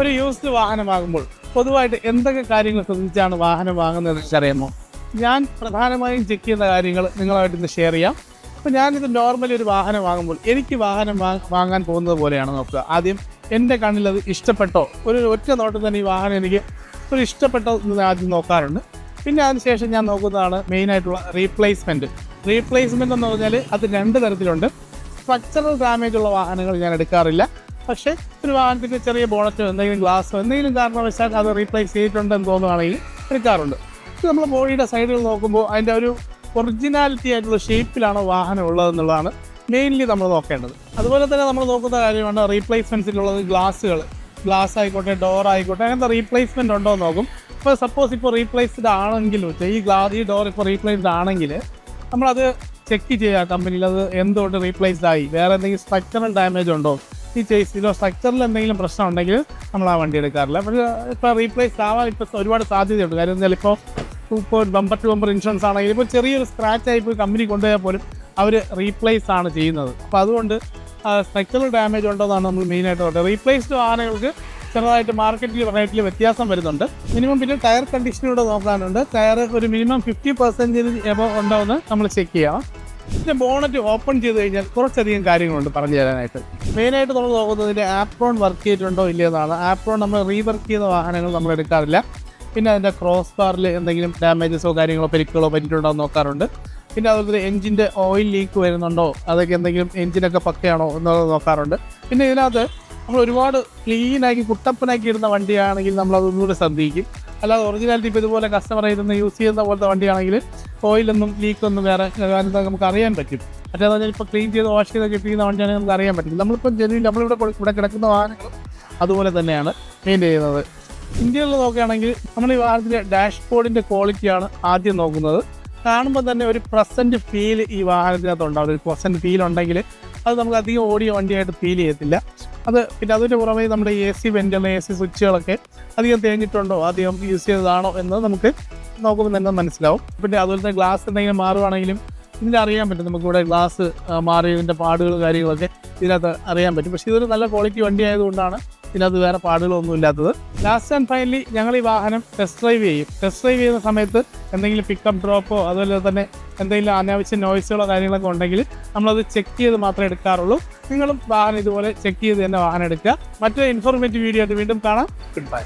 ഒരു യൂസ്ഡ് വാഹനം വാങ്ങുമ്പോൾ പൊതുവായിട്ട് എന്തൊക്കെ കാര്യങ്ങൾ ശ്രദ്ധിച്ചാണ് വാഹനം വാങ്ങുന്നത് അറിയാമോ ഞാൻ പ്രധാനമായും ചെക്ക് ചെയ്യുന്ന കാര്യങ്ങൾ നിങ്ങളായിട്ട് ഇന്ന് ഷെയർ ചെയ്യാം. അപ്പോൾ ഞാനിത് നോർമലി ഒരു വാഹനം വാങ്ങുമ്പോൾ എനിക്ക് വാഹനം വാങ്ങാൻ പോകുന്നത് പോലെയാണ് നോക്കുക. ആദ്യം എന്റെ കണ്ണിൽ അത് ഇഷ്ടപ്പെട്ടോ? ഒരു ഒറ്റ നോട്ടം തന്നെ ഈ വാഹനം എനിക്ക് ഒരു ഇഷ്ടപ്പെട്ടോ എന്ന് ആദ്യം നോക്കാറുണ്ട്. പിന്നെ അതിനുശേഷം ഞാൻ നോക്കുന്നതാണ് മെയിനായിട്ടുള്ള റീപ്ലേസ്മെന്റ് റീപ്ലേസ്മെന്റ് എന്ന് പറഞ്ഞാൽ അത് രണ്ട് തരത്തിലുണ്ട്. സ്ട്രക്ചറൽ ഡാമേജ് ഉള്ള വാഹനങ്ങൾ ഞാൻ എടുക്കാറില്ല. പക്ഷേ ഒരു വാഹനത്തിന്റെ ചെറിയ ബോണറ്റോ എന്തെങ്കിലും ഗ്ലാസ്സോ എന്തെങ്കിലും കാരണവശാൽ അത് റീപ്ലേസ് ചെയ്തിട്ടുണ്ടെന്ന് തോന്നുകയാണെങ്കിൽ എടുക്കാറുണ്ട്. ഇത് നമ്മൾ ബോഡിയുടെ സൈഡിൽ നോക്കുമ്പോൾ അതിന്റെ ഒരു ഒറിജിനാലിറ്റി ആയിട്ടുള്ള ഷേപ്പിലാണോ വാഹനം ഉള്ളതെന്നുള്ളതാണ് മെയിൻലി നമ്മൾ നോക്കേണ്ടത്. അതുപോലെ തന്നെ നമ്മൾ നോക്കുന്ന കാര്യമാണ് റീപ്ലേസ്മെന്റ്സിലുള്ളത് ഗ്ലാസ്സുകൾ. ഗ്ലാസ് ആയിക്കോട്ടെ ഡോർ ആയിക്കോട്ടെ അങ്ങനത്തെ റീപ്ലേസ്മെന്റ് ഉണ്ടോ എന്ന് നോക്കും. ഇപ്പോൾ സപ്പോസ് ഇപ്പോൾ റീപ്ലേസ്ഡ് ആണെങ്കിലും ഈ ഗ്ലാസ് ഈ ഡോർ ഇപ്പോൾ റീപ്ലേസ്ഡ് ആണെങ്കിൽ നമ്മളത് ചെക്ക് ചെയ്യുക കമ്പനിയിൽ അത് എന്തുകൊണ്ട് റീപ്ലേസ്ഡ് ആയി വേറെ എന്തെങ്കിലും സ്ട്രക്ചറൽ ഡാമേജ് ഉണ്ടോ ഈ ചേസിലോ സ്ട്രക്ചറിൽ എന്തെങ്കിലും പ്രശ്നം ഉണ്ടെങ്കിൽ നമ്മൾ ആ വണ്ടി എടുക്കാറില്ല. പക്ഷേ ഇപ്പോൾ റീപ്ലേസ് ആവാൻ ഇപ്പോൾ ഒരുപാട് സാധ്യതയുണ്ട്. കാര്യം എന്താ ഇപ്പോൾ ഇപ്പോൾ ബമ്പർ ടു ബമ്പർ ഇൻഷുറൻസ് ആണെങ്കിൽ ഇപ്പോൾ ചെറിയൊരു സ്ക്രാച്ച് ആയി പോയി കമ്പനി കൊണ്ടുപോയാൽ പോലും അവർ റീപ്ലേസ് ആണ് ചെയ്യുന്നത്. അപ്പോൾ അതുകൊണ്ട് സ്ട്രക്ചറൽ ഡാമേജ് ഉണ്ടോന്നാണ് നമ്മൾ മെയിനായിട്ട് പറയുന്നത് റീപ്ലേസ്ഡ് വാഹനങ്ങൾക്ക് ചെറുതായിട്ട് മാർക്കറ്റിൽ റേറ്റിൽ വ്യത്യാസം വരുന്നുണ്ട്. മിനിമം പിന്നെ ടയർ കണ്ടീഷനൂടെ നോക്കാനുണ്ട്. ടയർ ഒരു മിനിമം ഫിഫ്റ്റി പെർസെന്റേജ് എബോ ഉണ്ടോ എന്ന് നമ്മൾ ചെക്ക് ചെയ്യണം പിന്നെ ബോണറ്റ് ഓപ്പൺ ചെയ്ത് കഴിഞ്ഞാൽ കുറച്ചധികം കാര്യങ്ങളുണ്ട് പറഞ്ഞു തരാനായിട്ട്. മെയിനായിട്ട് നമ്മൾ നോക്കുന്നത് ഇതിന്റെ ആപ്രോൺ വർക്ക് ചെയ്തിട്ടുണ്ടോ ഇല്ലയെന്നാണ്. ആപ്രോൺ നമ്മൾ റീവർക്ക് ചെയ്ത വാഹനങ്ങൾ നമ്മൾ എടുക്കാറില്ല. പിന്നെ അതിന്റെ ക്രോസ് ബാറിൽ എന്തെങ്കിലും ഡാമേജസോ കാര്യങ്ങളോ പരിക്കുകളോ പറ്റിയിട്ടുണ്ടോ എന്ന് നോക്കാറുണ്ട്. പിന്നെ അതുപോലെ എഞ്ചിന്റെ ഓയിൽ ലീക്ക് വരുന്നുണ്ടോ? അതൊക്കെ എന്തെങ്കിലും എഞ്ചിനൊക്കെ പക്കയാണോ എന്നുള്ളത് നോക്കാറുണ്ട്. പിന്നെ ഇതിനകത്ത് നമ്മൾ ഒരുപാട് ക്ലീനാക്കി കുട്ടപ്പനാക്കി ഇടുന്ന വണ്ടിയാണെങ്കിൽ നമ്മൾ അതൊന്നുകൂടെ ശ്രദ്ധിക്കും. അല്ലാതെ ഒറിജിനാലിറ്റി ഇപ്പോൾ ഇതുപോലെ കസ്റ്റമർ ഇരുന്ന് യൂസ് ചെയ്യുന്ന പോലത്തെ വണ്ടിയാണെങ്കിൽ ഓയിലൊന്നും ലീക്കൊന്നും വേറെ നമുക്ക് അറിയാൻ പറ്റും. മറ്റേത് പറഞ്ഞാൽ ഇപ്പോൾ ക്ലീൻ ചെയ്ത് വാഷ് ചെയ്ത് കിട്ടിയിരുന്ന വണ്ടിയാണെങ്കിൽ നമുക്ക് അറിയാൻ പറ്റും. നമ്മളിപ്പോൾ ജനുവിൻ നമ്മളിവിടെ ഇവിടെ കിടക്കുന്ന വാഹനങ്ങളും അതുപോലെ തന്നെയാണ് മെയിൻ ചെയ്യുന്നത്. ഇന്ത്യയിൽ നോക്കുകയാണെങ്കിൽ നമ്മൾ ഈ വാഹനത്തിന്റെ ഡാഷ്ബോർഡിന്റെ ക്വാളിറ്റിയാണ് ആദ്യം നോക്കുന്നത്. കാണുമ്പോൾ തന്നെ ഒരു പ്രസന്റ് ഫീൽ ഈ വാഹനത്തിനകത്ത് ഉണ്ടാവും ഒരു പ്രസന്റ് ഫീൽ ഉണ്ടെങ്കിൽ അത് നമുക്ക് അധികം ഓടിയ വണ്ടിയായിട്ട് ഫീൽ ചെയ്യത്തില്ല. അത് പിന്നെ അതിന്റെ പുറമെ നമ്മുടെ എ സി വെന്റുകൾ എ സി സ്വിച്ചുകളൊക്കെ അധികം തേഞ്ഞിട്ടുണ്ടോ? അധികം യൂസ് ചെയ്തതാണോ എന്ന് നമുക്ക് നോക്കുമ്പോൾ തന്നെ മനസ്സിലാവും. പിന്നെ അതുപോലെ തന്നെ ഗ്ലാസ് എന്തെങ്കിലും മാറുവാണെങ്കിലും ഇതിന്റെ അറിയാൻ പറ്റും. നമുക്കിവിടെ ഗ്ലാസ് മാറിയതിന്റെ പാടുകൾ കാര്യങ്ങളൊക്കെ ഇതിനകത്ത് അറിയാൻ പറ്റും. പക്ഷേ ഇതൊരു നല്ല ക്വാളിറ്റി വണ്ടി ആയതുകൊണ്ടാണ് ഇതിനകത്ത് വേറെ പാടുകളൊന്നും ഇല്ലാത്തത്. ലാസ്റ്റ് ആൻഡ് ഫൈനലി ഞങ്ങൾ ഈ വാഹനം ടെസ്റ്റ് ഡ്രൈവ് ചെയ്യും. ടെസ്റ്റ് ഡ്രൈവ് ചെയ്യുന്ന സമയത്ത് എന്തെങ്കിലും പിക്കപ്പ് ഡ്രോപ്പോ അതുപോലെ തന്നെ എന്തെങ്കിലും അനാവശ്യ നോയ്സുകളോ കാര്യങ്ങളൊക്കെ ഉണ്ടെങ്കിൽ നമ്മളത് ചെക്ക് ചെയ്ത് മാത്രമേ എടുക്കാറുള്ളൂ. നിങ്ങളും വാഹനം ഇതുപോലെ ചെക്ക് ചെയ്ത് തന്നെ വാഹനം എടുക്കുക. മറ്റൊരു ഇൻഫോർമേറ്റീവ് വീഡിയോ ആയിട്ട് വീണ്ടും കാണാം. Good bye